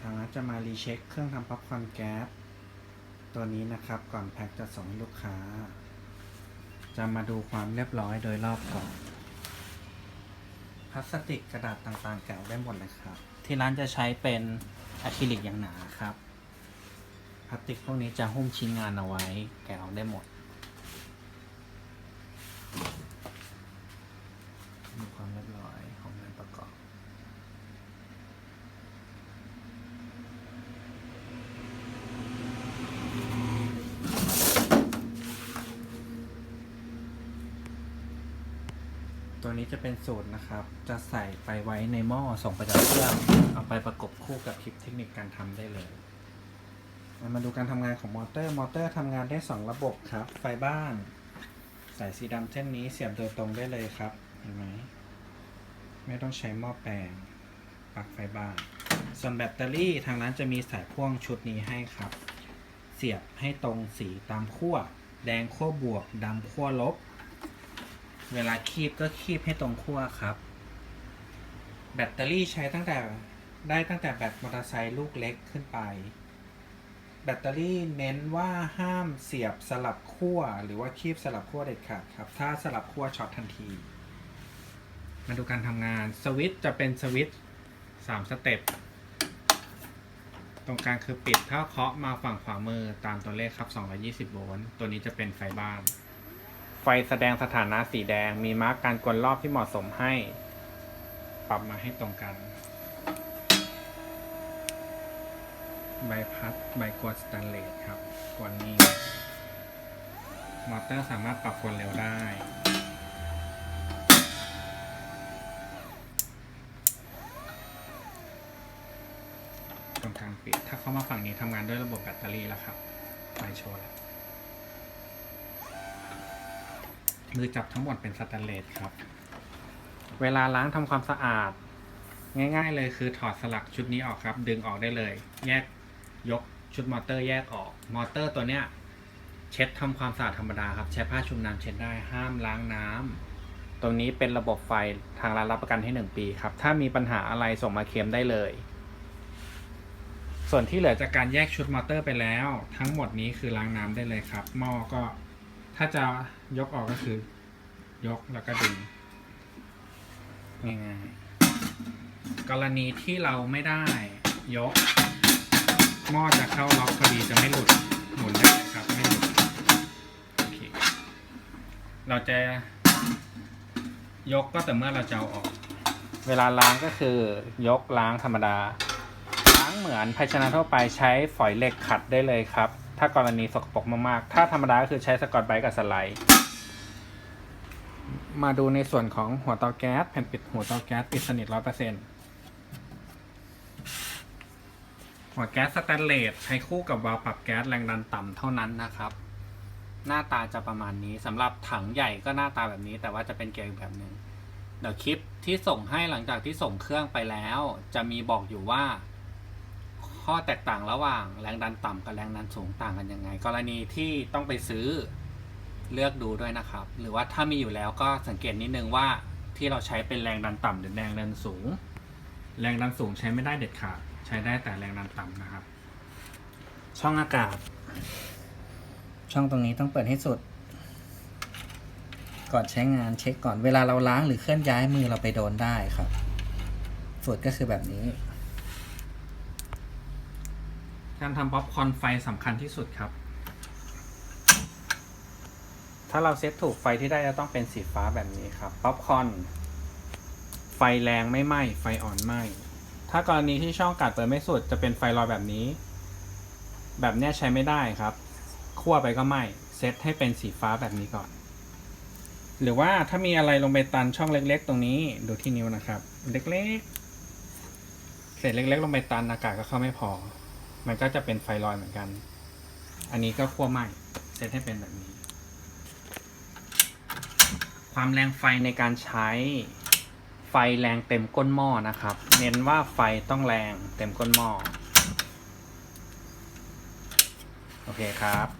ทางร้านจะมารีเช็คเครื่องทำป๊อปคอร์นแก๊สตัวนี้นะครับก่อนแพ็คจะส่งให้ลูกค้า จะมาดูความเรียบร้อยโดยรอบก่อนพลาสติกกระดาษต่างๆแกะได้หมดเลยครับ ที่ร้านจะใช้เป็นอะคริลิกอย่างหนาครับพลาสติกพวกนี้จะหุ้มชิ้นงานเอาไว้แกะได้หมด มีความเรียบร้อยของงานประกอบ ตัวนี้จะเป็นสูตรนะครับ จะใส่ไปไว้ในหม้อส่งไปจากเครื่องเอาไปประกบคู่กับคลิปเทคนิคการทำได้เลย มาดูการทำงานของมอเตอร์ มอเตอร์ทำงานได้ 2 ระบบครับ ไฟบ้าน สายสีดำเส้นนี้เสียบโดยตรงได้เลยครับ เห็นไหม ไม่ต้องใช้หม้อแปลงปลั๊กไฟบ้าน ส่วนแบตเตอรี่ทางร้านจะมีสายพ่วงชุดนี้ให้ครับ เสียบให้ตรงสีตามขั้ว แดงขั้วบวกดำขั้วลบ เวลาคีบก็คีบให้ตรงขั้วครับ แบตเตอรี่ใช้ตั้งแต่ได้ตั้งแต่แบตมอเตอร์ไซค์ลูกเล็กขึ้นไป แบตเตอรี่เน้นว่าห้ามเสียบสลับขั้วหรือว่าคีบสลับขั้วเด็ดขาดครับ ถ้าสลับขั้วช็อตทันที มาดูการทำงานสวิตช์จะเป็นสวิตช์สามสเต็ปตรงกลางคือปิดถ้าเคาะมาฝั่งขวามือตามตัวเลขครับ 220 โวลต์ ตัวนี้จะเป็นไฟบ้าน ไฟแสดงสถานะสีแดง มีมาร์กการกลรอบที่เหมาะสมให้ ปรับมาให้ตรงกัน ใบพัดใบกวดสแตนเลสครับกวนนี้มอเตอร์สามารถปรับความเร็วได้ตรงกลางปิด ถ้าเข้ามาฝั่งนี้ทำงานด้วยระบบแบตเตอรี่แล้วครับไฟโชว์แล้ว มือจับทั้งหมดเป็นสแตนเลสครับ เวลาล้างทำความสะอาด ง่าย ๆ เลยคือถอดสลักชุดนี้ออกครับ ดึงออกได้เลย แยกยกชุดมอเตอร์แยกออก มอเตอร์ตัวเนี้ยเช็ดทำความสะอาดธรรมดาครับ ใช้ผ้าชุบน้ำเช็ดได้ห้ามล้างน้ำตรงนี้เป็นระบบไฟทางร้านรับประกันให้ 1 ปีครับ ถ้ามีปัญหาอะไรส่งมาเคลมได้เลย ส่วนที่เหลือจากการแยกชุดมอเตอร์ไปแล้ว ทั้งหมดนี้คือล้างน้ำได้เลยครับหม้อก็ ถ้าจะยกออกก็คือ ยกแล้วก็ดึงง่ายๆกรณีที่เราไม่ได้ยก หม้อจะเข้าล็อกพอดีจะไม่หลุดหมุนได้ครับไม่หลุดโอเคเราจะยกก็แต่เมื่อเราจะเอาออก เวลาล้างก็คือยกล้างธรรมดา ล้างเหมือนภาชนะทั่วไปใช้ฝอยเหล็กขัดได้เลยครับ ถ้ากรณีสกปรกมากๆ ถ้าธรรมดาก็คือใช้สกอตไบรท์กับสไลด์ มาดูในส่วนของหัวเตาแก๊สแผ่นปิดหัวเตาแก๊สปิดสนิทร้อยเปอร์เซ็นต์หัวแก๊สสแตนเลสใช้คู่กับวาล์วปรับแก๊สแรงดันต่ำเท่านั้นนะครับ หน้าตาจะประมาณนี้สำหรับถังใหญ่ก็หน้าตาแบบนี้ แต่ว่าจะเป็นเกลียวอีกแบบหนึ่งเดี๋ยวคลิปที่ส่งให้หลังจากที่ส่งเครื่องไปแล้ว จะมีบอกอยู่ว่า ข้อแตกต่างระหว่างแรงดันต่ำกับแรงดันสูงต่างกันยังไง กรณีที่ต้องไปซื้อเลือกดูด้วยนะครับ หรือว่าถ้ามีอยู่แล้วก็สังเกตนิดนึงว่าที่เราใช้เป็นแรงดันต่ำหรือแรงดันสูง แรงดันสูงใช้ไม่ได้เด็ดขาดใช้ได้แต่แรงดันต่ำนะครับ ช่องอากาศ ช่องตรงนี้ต้องเปิดให้สุด ก่อนใช้งานเช็คก่อนเวลาเราล้างหรือเคลื่อนย้ายมือเราไปโดนได้ครับสูตรก็คือแบบนี้ การทำป๊อปคอร์นไฟสำคัญที่สุดครับ ถ้าเราเซตถูกไฟที่ได้จะต้องเป็นสีฟ้าแบบนี้ครับป๊อปคอร์นไฟแรงไม่ไหม้ไฟอ่อนไหม้ถ้ากรณีที่ช่องกัดเปิดไม่สุดจะเป็นไฟลอยแบบนี้ แบบนี้ใช้ไม่ได้ครับคั่วไปก็ไหม้เซตให้เป็นสีฟ้าแบบนี้ก่อน หรือว่าถ้ามีอะไรลงไปตันช่องเล็ก ๆ ตรงนี้ดูที่นิ้วนะครับ เล็กๆเศษเล็ก ๆ ลงไปตันอากาศก็เข้าไม่พอ มันก็จะเป็นไฟลอยเหมือนกัน อันนี้ก็ขั้วไหม้เซตให้เป็นแบบนี้ ความแรงไฟในการใช้ไฟแรงเต็มก้นหม้อนะครับ เน้นว่าไฟต้องแรงเต็มก้นหม้อ โอเคครับ